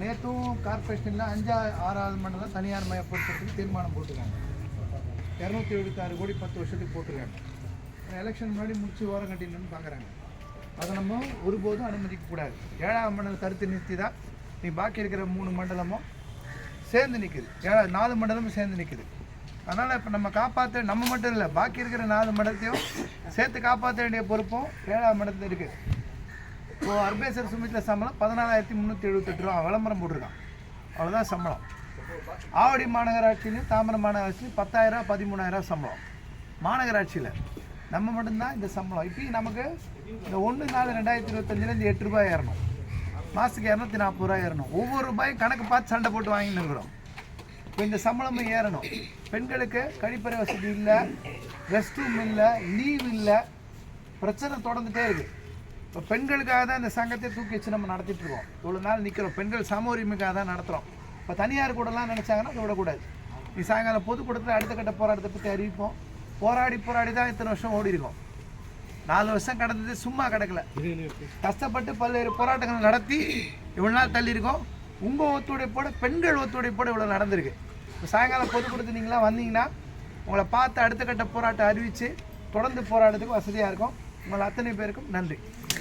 நேற்றும் கார்பரேஷனில் அஞ்சா ஆறாவது மண்டலம் தனியார் மயப்படுத்துறதுக்கு தீர்மானம் போட்டிருக்காங்க. இரநூத்தி எழுபத்தாறு கோடி பத்து வருஷத்துக்கு போட்டிருக்காங்க. எலெக்ஷன் முன்னாடி முடிச்சு ஓரம் கட்டிடணும்னு பார்க்குறாங்க அதை நம்ம ஒருபோதும் அனுமதிக்கக்கூடாது ஏழாம் மண்டலம் கருத்து நிறுத்தி தான் நீ பாக்கி இருக்கிற மூணு மண்டலமும் சேர்ந்து நிற்குது ஏழா நாலு மண்டலமும் சேர்ந்து நிற்குது அதனால் இப்போ நம்ம காப்பாற்ற நம்ம மட்டும் இல்லை பாக்கி இருக்கிற நாலு மண்டலத்தையும் சேர்த்து காப்பாற்ற வேண்டிய பொறுப்பும் ஏழாம் மடத்தில் இருக்குது இப்போ அர்பேசர் சுமித்ல சம்பளம் பதினாலாயிரத்தி முந்நூற்றி எழுபத்தெட்டு ரூபா. விளம்பரம் போட்டிருக்கான். அவ்வளோதான் சம்பளம். ஆவடி மாநகராட்சியிலையும் தாம்பரம் மாநகராட்சியிலையும் பத்தாயிரம் பதிமூணாயிரம் சம்பளம். மாநகராட்சியில் நம்ம மட்டும்தான் இந்த சம்பளம். இப்பயும் நமக்கு இந்த ஒன்று நாலு ரெண்டாயிரத்தி இருபத்தஞ்சிலேருந்து எட்டு ரூபாய் ஏறணும். மாதத்துக்கு இரநூத்தி நாற்பது ரூபாய் ஏறணும். ஒவ்வொரு ரூபாயும் கணக்கு பார்த்து சண்டை போட்டு வாங்கின்னு இருக்கிறோம். இப்போ இந்த சம்பளமும் ஏறணும். பெண்களுக்கு கழிப்பறை வசதி இல்லை ரெஸ்ட் ரூம் இல்லை லீவ் இல்லை. பிரச்சனை தொடர்ந்துட்டே இருக்குது இப்போ பெண்களுக்காக தான் இந்த சங்கத்தை தூக்கி வச்சு நம்ம நடத்திட்டு இருக்கோம். இவ்வளோ நாள் நிற்கிறோம் பெண்கள் சம உரிமைக்காக தான் நடத்துகிறோம் இப்போ தனியார் கூடலாம் நினச்சாங்கன்னா அதை விடக்கூடாது. நீ சாயங்காலம் பொதுக்கூடத்தில் அடுத்த கட்ட போராட்டத்தை பற்றி அறிவிப்போம். போராடி போராடி தான் இத்தனை வருஷம் ஓடி இருக்கோம். நாலு வருஷம் கடந்தது சும்மா கிடக்கல. கஷ்டப்பட்டு பல்வேறு போராட்டங்கள் நடத்தி இவ்வளோ நாள் தள்ளியிருக்கோம் உங்கள் ஒத்துழைப்போட பெண்கள் ஒத்துழைப்போட இவ்வளோ நடந்திருக்கு. இப்போ சாயங்காலம் பொதுக்கூடத்தில் நீங்களாம் வந்தீங்கன்னா உங்களை பார்த்து அடுத்த கட்ட போராட்டம் அறிவித்து தொடர்ந்து போராட்டத்துக்கு வசதியாக இருக்கும். உங்கள் அத்தனை பேருக்கும் நன்றி.